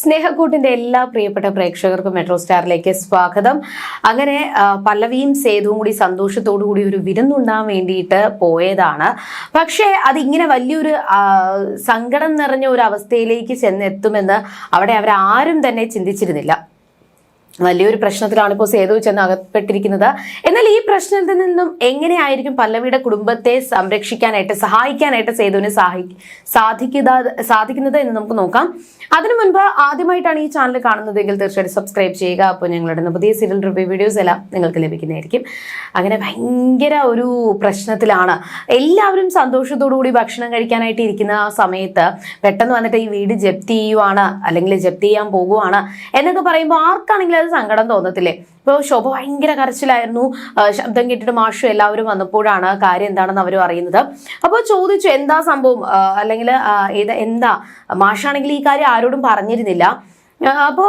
സ്നേഹക്കൂട്ടിന്റെ എല്ലാ പ്രിയപ്പെട്ട പ്രേക്ഷകർക്കും മെട്രോ സ്റ്റാറിലേക്ക് സ്വാഗതം. അങ്ങനെ പല്ലവിയും സേതുവും കൂടി സന്തോഷത്തോടു കൂടി ഒരു വിരുന്നുണ്ണാൻ വേണ്ടിയിട്ട് പോയതാണ്. പക്ഷേ അതിങ്ങനെ വലിയൊരു സങ്കടം നിറഞ്ഞ ഒരു അവസ്ഥയിലേക്ക് ചെന്നെത്തുമെന്ന് അവിടെ അവരാരും തന്നെ ചിന്തിച്ചിരുന്നില്ല. വലിയൊരു പ്രശ്നത്തിലാണ് ഇപ്പോൾ സേതു ചെന്ന് അകപ്പെട്ടിരിക്കുന്നത്. എന്നാൽ ഈ പ്രശ്നത്തിൽ നിന്നും എങ്ങനെയായിരിക്കും പല്ലവിയുടെ കുടുംബത്തെ സംരക്ഷിക്കാനായിട്ട് സഹായിക്കാനായിട്ട് സേതുവിന് സഹായി സാധിക്കുക സാധിക്കുന്നത് എന്ന് നമുക്ക് നോക്കാം. അതിനു മുൻപ് ആദ്യമായിട്ടാണ് ഈ ചാനൽ കാണുന്നതെങ്കിൽ തീർച്ചയായിട്ടും സബ്സ്ക്രൈബ് ചെയ്യുക. അപ്പോൾ ഞങ്ങളുടെ പുതിയ സീരിയൽ റിവ്യൂ വീഡിയോസ് എല്ലാം നിങ്ങൾക്ക് ലഭിക്കുന്നതായിരിക്കും. അങ്ങനെ ഭയങ്കര ഒരു പ്രശ്നത്തിലാണ്. എല്ലാവരും കൂടി ഭക്ഷണം കഴിക്കാനായിട്ട് ഇരിക്കുന്ന ആ സമയത്ത് പെട്ടെന്ന് വന്നിട്ട് ഈ വീട് ജപ്തി ചെയ്യുവാണ് അല്ലെങ്കിൽ ജപ്തി ചെയ്യാൻ പോകുവാണ് എന്നൊക്കെ പറയുമ്പോൾ ആർക്കാണെങ്കിലും അത് സങ്കടം തോന്നത്തില്ലേ? ഇപ്പോൾ ശോഭ ഭയങ്കര കരച്ചിലായിരുന്നു. ശബ്ദം കേട്ടിട്ട് മാഷും എല്ലാവരും വന്നപ്പോഴാണ് കാര്യം എന്താണെന്ന് അവരും അറിയുന്നത് അപ്പോൾ ചോദിച്ചു എന്താ സംഭവം? അല്ലെങ്കിൽ എന്താ? മാഷാണെങ്കിൽ ഈ കാര്യം ആരോടും പറഞ്ഞിരുന്നില്ല. അപ്പോൾ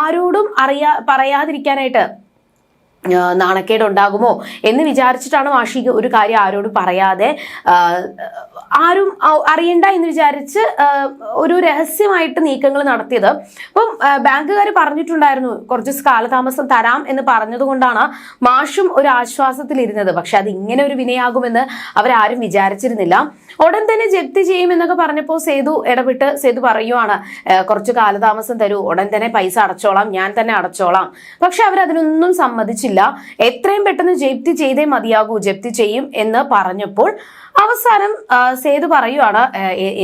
ആരോടും അറിയാ പറയാതിരിക്കാനായിട്ട് ആ, നാണക്കേട് ഉണ്ടാകുമോ എന്ന് വിചാരിച്ചിട്ടാണ് വാഷി ഒരു കാര്യം ആരോട് പറയാതെ ആരും അറിയണ്ട എന്ന് വിചാരിച്ച് ഒരു രഹസ്യമായിട്ട് നീക്കങ്ങൾ നടത്തിയത്. അപ്പം ബാങ്കുകാർ പറഞ്ഞിട്ടുണ്ടായിരുന്നു കുറച്ച് കാലതാമസം തരാം എന്ന് പറഞ്ഞതുകൊണ്ടാണ് മാഷും ഒരു ആശ്വാസത്തിലിരുന്നത്. പക്ഷെ അത് ഇങ്ങനെ ഒരു വിനയാകുമെന്ന് അവരാരും വിചാരിച്ചിരുന്നില്ല. ഉടൻ തന്നെ ജപ്തി ചെയ്യുമെന്നൊക്കെ പറഞ്ഞപ്പോൾ സേതു ഇടപെട്ട് സേതു പറയുവാണ് കുറച്ച് കാലതാമസം തരൂ ഉടൻ തന്നെ പൈസ അടച്ചോളാം ഞാൻ തന്നെ അടച്ചോളാം. പക്ഷെ അവരതിനൊന്നും സമ്മതിച്ചില്ല. എത്രയും പെട്ടെന്ന് ജപ്തി ചെയ്തേ മതിയാകൂ ജപ്തി ചെയ്യും എന്ന് പറഞ്ഞപ്പോൾ അവസാനം സേതു പറയുവാണ്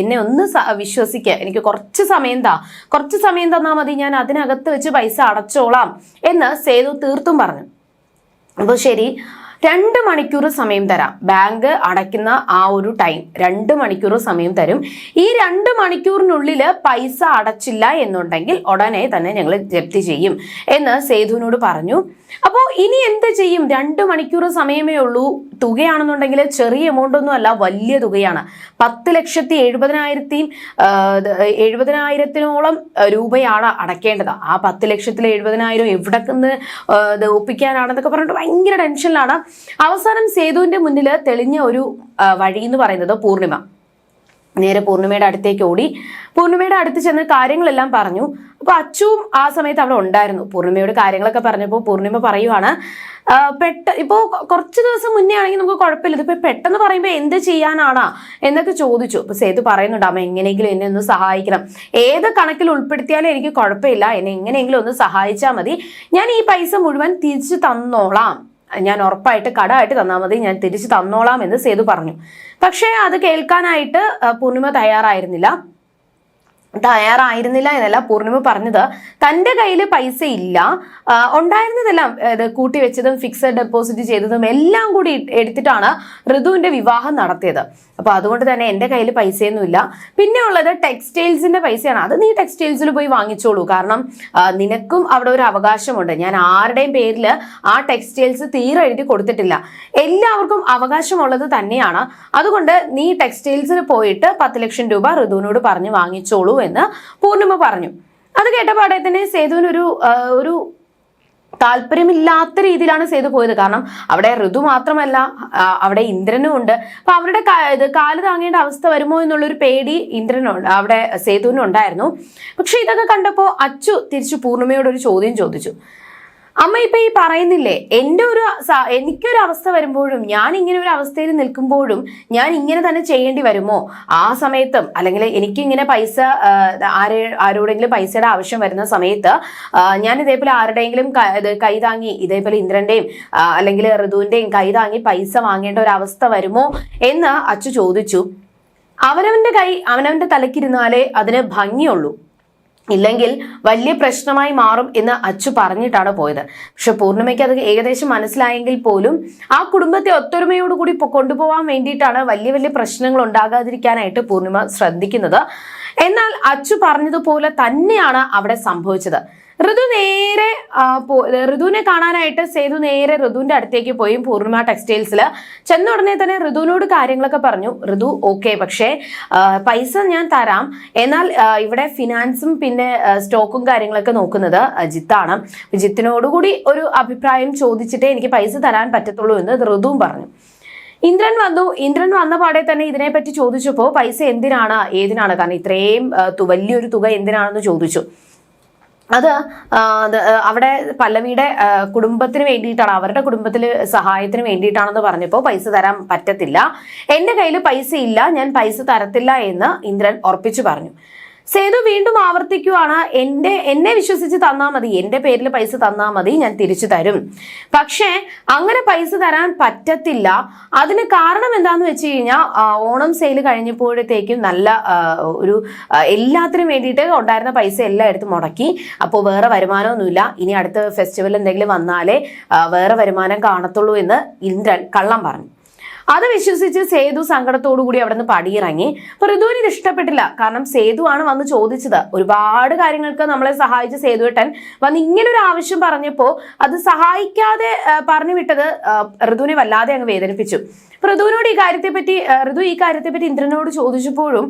എന്നെ ഒന്ന് വിശ്വസിക്കുക എനിക്ക് കുറച്ച് സമയം താ. കുറച്ച് സമയം തന്നാൽ മതി ഞാൻ അതിനകത്ത് വെച്ച് പൈസ അടച്ചോളാം എന്ന് സേതു തീർത്തും പറഞ്ഞു. അപ്പോൾ ശരി രണ്ട് മണിക്കൂർ സമയം തരാം. ബാങ്ക് അടയ്ക്കുന്ന ആ ഒരു ടൈം രണ്ട് മണിക്കൂർ സമയം തരും. ഈ രണ്ട് മണിക്കൂറിനുള്ളിൽ പൈസ അടച്ചില്ല എന്നുണ്ടെങ്കിൽ ഉടനെ തന്നെ ഞങ്ങൾ ജപ്തി ചെയ്യും എന്ന് സേതുവിനോട് പറഞ്ഞു. അപ്പോൾ ഇനി എന്ത് ചെയ്യും? രണ്ട് മണിക്കൂർ സമയമേ ഉള്ളൂ. തുകയാണെന്നുണ്ടെങ്കിൽ ചെറിയ എമൗണ്ട് ഒന്നും അല്ല വലിയ തുകയാണ്. പത്ത് ലക്ഷത്തി എഴുപതിനായിരത്തി എഴുപതിനായിരത്തിനോളം രൂപയാണ് അടക്കേണ്ടത്. ആ പത്ത് ലക്ഷത്തിൽ എഴുപതിനായിരം എവിടെ നിന്ന് ഒപ്പിക്കാനാണെന്നൊക്കെ പറഞ്ഞിട്ട് ഭയങ്കര ടെൻഷനിലാണ് അവസാനം സേതുവിന്റെ മുന്നിൽ തെളിഞ്ഞ ഒരു വഴി എന്ന് പറയുന്നത് പൂർണിമ. നേരെ പൂർണിമയുടെ അടുത്തേക്ക് ഓടി. പൂർണിമയുടെ അടുത്ത് ചെന്ന് കാര്യങ്ങളെല്ലാം പറഞ്ഞു. അപ്പൊ അച്ചുവും ആ സമയത്ത് അവിടെ ഉണ്ടായിരുന്നു. പൂർണിമയോട് കാര്യങ്ങളൊക്കെ പറഞ്ഞപ്പോൾ പൂർണിമ പറയുവാണ് പെട്ട ഇപ്പോൾ കുറച്ച് ദിവസം മുന്നേ ആണെങ്കിൽ നമുക്ക് കുഴപ്പമില്ല. ഇതിപ്പോൾ പെട്ടെന്ന് പറയുമ്പോൾ എന്ത് ചെയ്യാനാണ്? എന്നൊക്കെ ചോദിച്ചു. അപ്പോൾ സേതു പറയുന്നുണ്ട് അമ്മ എങ്ങനെയെങ്കിലും എന്നെ ഒന്ന് സഹായിക്കണം. ഏത് കണക്കിൽ ഉൾപ്പെടുത്തിയാലും എനിക്ക് കുഴപ്പമില്ല. എന്നെ എങ്ങനെയെങ്കിലും ഒന്ന് സഹായിച്ചാൽ മതി. ഞാൻ ഈ പൈസ മുഴുവൻ തിരിച്ചു തന്നോളാം. ഞാൻ ഉറപ്പായിട്ട് കടമായിട്ട് തന്നാൽ മതി ഞാൻ തിരിച്ചു തന്നോളാം എന്ന് സേതു പറഞ്ഞു. പക്ഷേ അത് കേൾക്കാനായിട്ട് പൂർണിമ തയ്യാറായിരുന്നില്ല. തയ്യാറായിരുന്നില്ല എന്നല്ല പൂർണിമ പറഞ്ഞത്. തന്റെ കയ്യിൽ പൈസ ഇല്ല. ഉണ്ടായിരുന്നതെല്ലാം ഇത് കൂട്ടി വെച്ചതും ഫിക്സഡ് ഡെപ്പോസിറ്റ് ചെയ്തതും എല്ലാം കൂടി എടുത്തിട്ടാണ് ഋതുവിന്റെ വിവാഹം നടത്തിയത്. അപ്പോൾ അതുകൊണ്ട് തന്നെ എന്റെ കയ്യിൽ പൈസയൊന്നുമില്ല പിന്നെ ഉള്ളത് ടെക്സ്റ്റൈൽസിന്റെ പൈസയാണ്. അത് നീ ടെക്സ്റ്റൈൽസിൽ പോയി വാങ്ങിച്ചോളൂ. കാരണം നിനക്കും അവിടെ ഒരു അവകാശമുണ്ട്. ഞാൻ ആരുടെയും പേരിൽ ആ ടെക്സ്റ്റൈൽസ് തീരെ എഴുതി കൊടുത്തിട്ടില്ല. എല്ലാവർക്കും അവകാശമുള്ളത് തന്നെയാണ്. അതുകൊണ്ട് നീ ടെക്സ്റ്റൈൽസിൽ പോയിട്ട് പത്ത് ലക്ഷം രൂപ ഋതുവിനോട് പറഞ്ഞ് വാങ്ങിച്ചോളൂ എന്ന് പൂർണിമ പറഞ്ഞു. അത് കേട്ടപാടെ തന്നെ സേതുവിനൊരു ഒരു താല്പര്യമില്ലാത്ത രീതിയിലാണ് സേതു പോയത്. കാരണം അവിടെ ഋതു മാത്രമല്ല അവിടെ ഇന്ദ്രനും ഉണ്ട്. അപ്പൊ അവരുടെ ഇത് കാൽ താങ്ങേണ്ട അവസ്ഥ വരുമോ എന്നുള്ളൊരു പേടി ഇന്ദ്രനുണ്ട് അവിടെ സേതുവിനുണ്ടായിരുന്നു. പക്ഷെ ഇതൊക്കെ കണ്ടപ്പോൾ അച്ചു തിരിച്ചു പൂർണിമയോട് ഒരു ചോദ്യം ചോദിച്ചു. അമ്മ ഇപ്പൊ ഈ പറയുന്നില്ലേ എന്റെ ഒരു എനിക്കൊരു അവസ്ഥ വരുമ്പോഴും ഞാൻ ഇങ്ങനെ ഒരു അവസ്ഥയിൽ നിൽക്കുമ്പോഴും ഞാൻ ഇങ്ങനെ തന്നെ ചെയ്യേണ്ടി വരുമോ? ആ സമയത്തും അല്ലെങ്കിൽ എനിക്കിങ്ങനെ പൈസ ആരെ ആരോടെങ്കിലും പൈസയുടെ ആവശ്യം വരുന്ന സമയത്ത് ഞാൻ ഇതേപോലെ ആരുടെയെങ്കിലും കൈതാങ്ങി ഇതേപോലെ ഇന്ദ്രന്റെയും അല്ലെങ്കിൽ ഋതുവിന്റെയും കൈ താങ്ങി പൈസ വാങ്ങേണ്ട ഒരു അവസ്ഥ വരുമോ എന്ന് അച്ചു ചോദിച്ചു. അവനവന്റെ കൈ അവനവന്റെ തലക്കിരുന്നാലേ അതിന് ഭംഗിയുള്ളൂ. ഇല്ലെങ്കിൽ വലിയ പ്രശ്നമായി മാറും എന്ന് അച്ചു പറഞ്ഞിട്ടാണ് പോയത്. പക്ഷെ പൂർണിമയ്ക്ക് അത് ഏകദേശം മനസ്സിലായെങ്കിൽ പോലും ആ കുടുംബത്തെ ഒത്തൊരുമയോടുകൂടി കൊണ്ടുപോകാൻ വേണ്ടിയിട്ടാണ് വലിയ വലിയ പ്രശ്നങ്ങൾ ഉണ്ടാകാതിരിക്കാനായിട്ട് പൂർണിമ ശ്രദ്ധിക്കുന്നത്. എന്നാൽ അച്ചു പറഞ്ഞതുപോലെ തന്നെയാണ് അവിടെ സംഭവിച്ചത്. ഋതു നേരെ ഋതുവിനെ കാണാനായിട്ട് സേതു നേരെ ഋതുവിന്റെ അടുത്തേക്ക് പോയി പൂർണിമ ടെക്സ്റ്റൈൽസിൽ ചെന്ന ഉടനെ തന്നെ ഋതുവിനോട് കാര്യങ്ങളൊക്കെ പറഞ്ഞു. ഋതു ഓക്കെ പക്ഷേ പൈസ ഞാൻ തരാം. എന്നാൽ ഇവിടെ ഫിനാൻസും പിന്നെ സ്റ്റോക്കും കാര്യങ്ങളൊക്കെ നോക്കുന്നത് ജിത്താണ്. ജിത്തിനോടുകൂടി ഒരു അഭിപ്രായം ചോദിച്ചിട്ടേ എനിക്ക് പൈസ തരാൻ പറ്റത്തുള്ളൂ എന്ന് ഋതുവും പറഞ്ഞു. ഇന്ദ്രൻ വന്നു. ഇന്ദ്രൻ വന്ന പാടെ തന്നെ ഇതിനെപ്പറ്റി ചോദിച്ചപ്പോൾ പൈസ എന്തിനാണ്? ഏതിനാണ്? കാരണം ഇത്രയും വലിയൊരു തുക എന്തിനാണെന്ന് ചോദിച്ചു. അത് അവിടെ പല്ലവിയുടെ കുടുംബത്തിന് വേണ്ടിയിട്ടാണ് അവരുടെ കുടുംബത്തിൽ സഹായത്തിന് വേണ്ടിയിട്ടാണെന്ന് പറഞ്ഞപ്പോൾ പൈസ തരാൻ പറ്റത്തില്ല. എന്റെ കയ്യിൽ പൈസ ഇല്ല ഞാൻ പൈസ തരത്തില്ല എന്ന് ഇന്ദ്രൻ ഉറപ്പിച്ചു പറഞ്ഞു. സേതു വീണ്ടും ആവർത്തിക്കുവാണ്. എന്റെ എന്നെ വിശ്വസിച്ച് തന്നാൽ മതി. എന്റെ പേരിൽ പൈസ തന്നാൽ മതി. ഞാൻ തിരിച്ചു തരും. പക്ഷേ അങ്ങനെ പൈസ തരാൻ പറ്റത്തില്ല. അതിന് കാരണം എന്താന്ന് വെച്ച് കഴിഞ്ഞാൽ ഓണം സെയിൽ കഴിഞ്ഞപ്പോഴത്തേക്കും നല്ല ഒരു എല്ലാത്തിനും വേണ്ടിയിട്ട് ഉണ്ടായിരുന്ന പൈസ എല്ലാം എടുത്ത് മുടക്കി. അപ്പോൾ വേറെ വരുമാനമൊന്നുമില്ല. ഇനി അടുത്ത ഫെസ്റ്റിവൽ എന്തെങ്കിലും വന്നാലേ വേറെ വരുമാനം കാണത്തുള്ളൂ എന്ന് ഇന്ദ്രൻ കള്ളം പറഞ്ഞു. അത് വിശ്വസിച്ച് സേതു സങ്കടത്തോടു കൂടി അവിടെ നിന്ന് പടിയിറങ്ങി. അപ്പൊ ഋതുവിന് ഇത് ഇഷ്ടപ്പെട്ടില്ല. കാരണം സേതു ആണ് വന്ന് ചോദിച്ചത്. ഒരുപാട് കാര്യങ്ങൾക്ക് നമ്മളെ സഹായിച്ച സേതുവേട്ടൻ വന്ന് ഇങ്ങനൊരു ആവശ്യം പറഞ്ഞപ്പോ അത് സഹായിക്കാതെ പറഞ്ഞു വിട്ടത് ഋതുവിനെ വല്ലാതെ അങ്ങ് വേദനിപ്പിച്ചു. ഋതുവിനോട് ഈ കാര്യത്തെപ്പറ്റി ഋതു ഈ കാര്യത്തെപ്പറ്റി ഇന്ദ്രനോട് ചോദിച്ചപ്പോഴും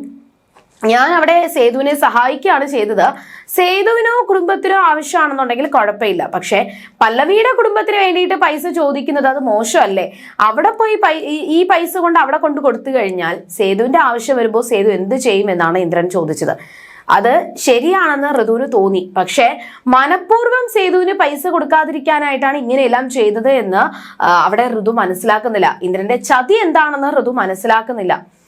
ഞാൻ അവിടെ സേതുവിനെ സഹായിക്കുകയാണ് ചെയ്തത്. സേതുവിനോ കുടുംബത്തിനോ ആവശ്യമാണെന്നുണ്ടെങ്കിൽ കുഴപ്പമില്ല. പക്ഷേ പല്ലവിയുടെ കുടുംബത്തിന് വേണ്ടിയിട്ട് പൈസ ചോദിക്കുന്നത് അത് മോശമല്ലേ? അവിടെ പോയി ഈ- പൈസ കൊണ്ട് അവിടെ കൊണ്ട് കൊടുത്തു കഴിഞ്ഞാൽ സേതുവിന്റെ ആവശ്യം വരുമ്പോൾ സേതു എന്ത് ചെയ്യുമെന്നാണ് ഇന്ദ്രൻ ചോദിച്ചത്. അത് ശരിയാണെന്ന് ഋതുവിന് തോന്നി. പക്ഷേ മനഃപൂർവം സേതുവിന് പൈസ കൊടുക്കാതിരിക്കാനായിട്ടാണ് ഇങ്ങനെയെല്ലാം ചെയ്തത് എന്ന് അവിടെ ഋതു മനസ്സിലാക്കുന്നില്ല. ഇന്ദ്രന്റെ ചതി എന്താണെന്ന് ഋതു മനസ്സിലാക്കുന്നില്ല.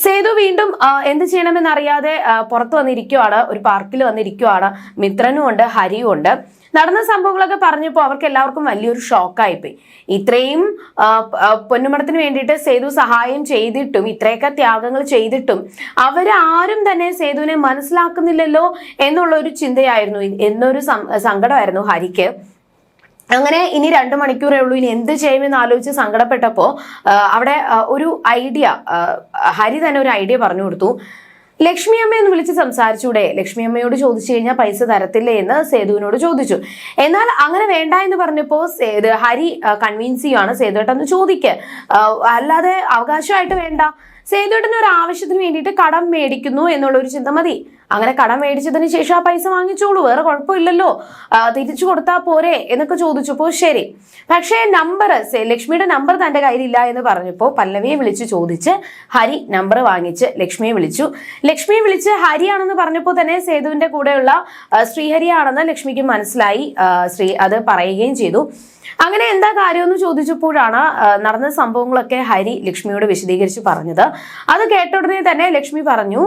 സേതു വീണ്ടും എന്ത് ചെയ്യണമെന്ന് അറിയാതെ പുറത്തു വന്നിരിക്കുവാണ് ഒരു പാർക്കിൽ വന്നിരിക്കുവാണ്. മിത്രനും ഉണ്ട് ഹരിയും ഉണ്ട്. നടന്ന സംഭവങ്ങളൊക്കെ പറഞ്ഞപ്പോൾ അവർക്ക് എല്ലാവർക്കും വലിയൊരു ഷോക്കായിപ്പോയി. ഇത്രയും പൊന്നുമടത്തിന് വേണ്ടിയിട്ട് സേതു സഹായം ചെയ്തിട്ടും ഇത്രയൊക്കെ ത്യാഗങ്ങൾ ചെയ്തിട്ടും അവരാരും തന്നെ സേതുവിനെ മനസ്സിലാക്കുന്നില്ലല്ലോ എന്നുള്ള ഒരു ചിന്തയായിരുന്നു. എന്നൊരു സങ്കടമായിരുന്നു ഹരിക്ക്. അങ്ങനെ ഇനി രണ്ടു മണിക്കൂറേ ഉള്ളൂ. ഇനി എന്ത് ചെയ്യുമെന്ന് ആലോചിച്ച് സങ്കടപ്പെട്ടപ്പോൾ അവിടെ ഒരു ഐഡിയ ഹരി തന്നെ ഒരു ഐഡിയ പറഞ്ഞു കൊടുത്തു. ലക്ഷ്മി അമ്മയൊന്ന് വിളിച്ച് സംസാരിച്ചൂടെ? ലക്ഷ്മി അമ്മയോട് ചോദിച്ചു കഴിഞ്ഞാൽ പൈസ തരത്തില്ലേ എന്ന് സേതുവിനോട് ചോദിച്ചു. എന്നാൽ അങ്ങനെ വേണ്ട എന്ന് പറഞ്ഞപ്പോൾ സേതു ഹരി കൺവിൻസ് ചെയ്യുവാണ് സേതുവേട്ടൻ ഒന്ന് ചോദിക്ക് അല്ലാതെ അവകാശമായിട്ട് വേണ്ട. സേതുവേട്ടൻ ഒരു ആവശ്യത്തിന് വേണ്ടിയിട്ട് കടം മേടിക്കുന്നു എന്നുള്ള ഒരു ചിന്ത മതി. അങ്ങനെ കടം മേടിച്ചതിന് ശേഷം ആ പൈസ വാങ്ങിച്ചോളൂ. വേറെ കുഴപ്പമില്ലല്ലോ. തിരിച്ചു കൊടുത്താൽ പോരെ എന്നൊക്കെ ചോദിച്ചപ്പോൾ ശരി. പക്ഷേ നമ്പർ ലക്ഷ്മിയുടെ നമ്പർ തന്റെ കയ്യിലില്ല എന്ന് പറഞ്ഞപ്പോൾ പല്ലവിയെ വിളിച്ച് ചോദിച്ച് ഹരി നമ്പർ വാങ്ങിച്ച് ലക്ഷ്മിയെ വിളിച്ചു. ലക്ഷ്മിയെ വിളിച്ച് ഹരിയാണെന്ന് പറഞ്ഞപ്പോൾ തന്നെ സേതുവിന്റെ കൂടെയുള്ള ശ്രീഹരിയാണെന്ന് ലക്ഷ്മിക്ക് മനസ്സിലായി. ശ്രീ അത് പറയുകയും ചെയ്തു. അങ്ങനെ എന്താ കാര്യമെന്ന് ചോദിച്ചപ്പോഴാണ് നടന്ന സംഭവങ്ങളൊക്കെ ഹരി ലക്ഷ്മിയോട് വിശദീകരിച്ച് പറഞ്ഞത്. അത് കേട്ട ഉടനെ തന്നെ ലക്ഷ്മി പറഞ്ഞു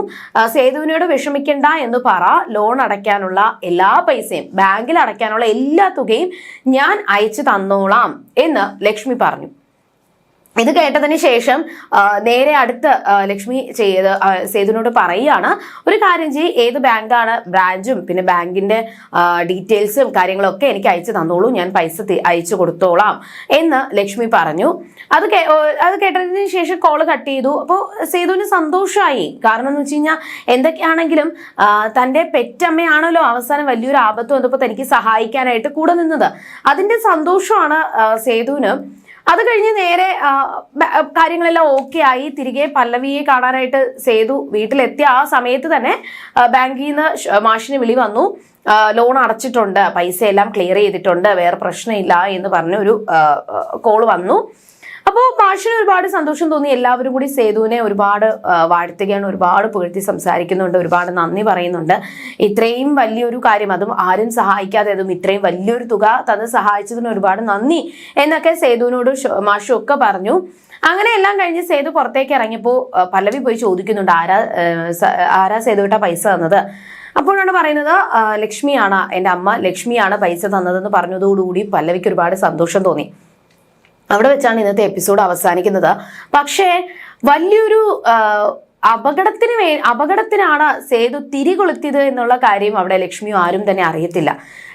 സേതുവിനോട് വിഷമിക്കണ്ട എന്ന് പറ ലോൺ അടയ്ക്കാനുള്ള എല്ലാ പൈസയും ബാങ്കിൽ അടയ്ക്കാനുള്ള എല്ലാ തുകയും ഞാൻ അയച്ചു തന്നോളാം എന്ന് ലക്ഷ്മി പറഞ്ഞു. ഇത് കേട്ടതിന് ശേഷം നേരെ അടുത്ത് ലക്ഷ്മി ചെയ്ത് സേതുവിനോട് പറയുകയാണ് ഒരു കാര്യം ചെയ്യ് ഏത് ബാങ്കാണ് ബ്രാഞ്ചും പിന്നെ ബാങ്കിന്റെ ഡീറ്റെയിൽസും കാര്യങ്ങളൊക്കെ എനിക്ക് അയച്ചു തന്നോളൂ ഞാൻ പൈസ അയച്ചു കൊടുത്തോളാം എന്ന് ലക്ഷ്മി പറഞ്ഞു. അത് അത് കേട്ടതിന് ശേഷം കോൾ കട്ട് ചെയ്തു. അപ്പോൾ സേതുവിന് സന്തോഷമായി കാരണം എന്ന് വെച്ച് കഴിഞ്ഞാൽ എന്തൊക്കെയാണെങ്കിലും തന്റെ പെറ്റമ്മയാണല്ലോ അവസാനം വലിയൊരു ആപത്ത് വന്നപ്പോൾ തനിക്ക് സഹായിക്കാനായിട്ട് കൂടെ നിന്നത്. അതിന്റെ സന്തോഷമാണ് സേതുവിന്. അത് കഴിഞ്ഞ് നേരെ കാര്യങ്ങളെല്ലാം ഓക്കെ ആയി. തിരികെ പല്ലവിയെ കാണാനായിട്ട് സേതു വീട്ടിലെത്തിയ ആ സമയത്ത് തന്നെ ബാങ്കിൽ നിന്ന് മാഷിന് വിളി വന്നു. ലോൺ അടച്ചിട്ടുണ്ട്. പൈസ എല്ലാം ക്ലിയർ ചെയ്തിട്ടുണ്ട്. വേറെ പ്രശ്നമില്ല എന്ന് പറഞ്ഞ ഒരു കോൾ വന്നു. അപ്പോൾ മാഷിന് ഒരുപാട് സന്തോഷം തോന്നി. എല്ലാവരും കൂടി സേതുവിനെ ഒരുപാട് വാഴ്ത്തുകയാണ് ഒരുപാട് പുകഴ്ത്തി സംസാരിക്കുന്നുണ്ട് ഒരുപാട് നന്ദി പറയുന്നുണ്ട്. ഇത്രയും വലിയൊരു കാര്യം അതും ആരും സഹായിക്കാതെ അതും ഇത്രയും വലിയൊരു തുക തന്ന് സഹായിച്ചതിന് ഒരുപാട് നന്ദി എന്നൊക്കെ സേതുവിനോട് മാഷു ഒക്കെ പറഞ്ഞു. അങ്ങനെ എല്ലാം കഴിഞ്ഞ് സേതു പുറത്തേക്ക് ഇറങ്ങിയപ്പോൾ പല്ലവി പോയി ചോദിക്കുന്നുണ്ട് ആരാ ആരാ സേതു ആരാ സേതുവിട്ട പൈസ തന്നത്? അപ്പോഴാണ് പറയുന്നത് ലക്ഷ്മിയാണ് എന്റെ അമ്മ ലക്ഷ്മിയാണ് പൈസ തന്നതെന്ന് പറഞ്ഞതോടുകൂടി പല്ലവിക്ക് ഒരുപാട് സന്തോഷം തോന്നി. അവിടെ വെച്ചാണ് ഇന്നത്തെ എപ്പിസോഡ് അവസാനിക്കുന്നത്. പക്ഷേ വലിയൊരു അപകടത്തിന് വേ അപകടത്തിനാണ് സേതു തിരികൊളുത്തിയത് എന്നുള്ള കാര്യം അവിടെ ലക്ഷ്മിയോ ആരും തന്നെ അറിയത്തില്ല.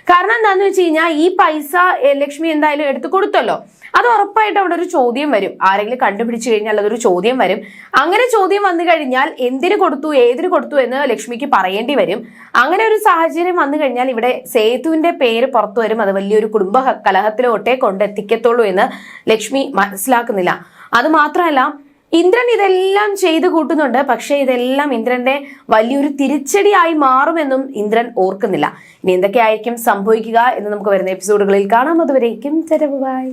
കാരണം എന്താണെന്ന് വെച്ച് കഴിഞ്ഞാൽ ഈ പൈസ ലക്ഷ്മി എന്തായാലും എടുത്തു കൊടുത്തല്ലോ. അത് ഉറപ്പായിട്ട് അവിടെ ഒരു ചോദ്യം വരും. ആരെങ്കിലും കണ്ടുപിടിച്ചു കഴിഞ്ഞാൽ അതൊരു ചോദ്യം വരും. അങ്ങനെ ചോദ്യം വന്നു കഴിഞ്ഞാൽ എന്തിനു കൊടുത്തു ഏതിനു കൊടുത്തു എന്ന് ലക്ഷ്മിക്ക് പറയേണ്ടി വരും. അങ്ങനെ ഒരു സാഹചര്യം വന്നു കഴിഞ്ഞാൽ ഇവിടെ സേതുവിന്റെ പേര് പുറത്തു വരും. അത് വലിയൊരു കുടുംബ കലഹത്തിലോട്ടേ കൊണ്ടെത്തിക്കത്തുള്ളൂ എന്ന് ലക്ഷ്മി മനസ്സിലാക്കുന്നില്ല. അത് മാത്രമല്ല ഇന്ദ്രൻ ഇതെല്ലാം ചെയ്തു കൂട്ടുന്നുണ്ട്. പക്ഷേ ഇതെല്ലാം ഇന്ദ്രന്റെ വലിയൊരു തിരിച്ചടിയായി മാറുമെന്നും ഇന്ദ്രൻ ഓർക്കുന്നില്ല. ഇനി എന്തൊക്കെയായിരിക്കും സംഭവിക്കുക എന്ന് നമുക്ക് വരുന്ന എപ്പിസോഡുകളിൽ കാണാം. അതുവരേക്കും ചെലവ് ബൈ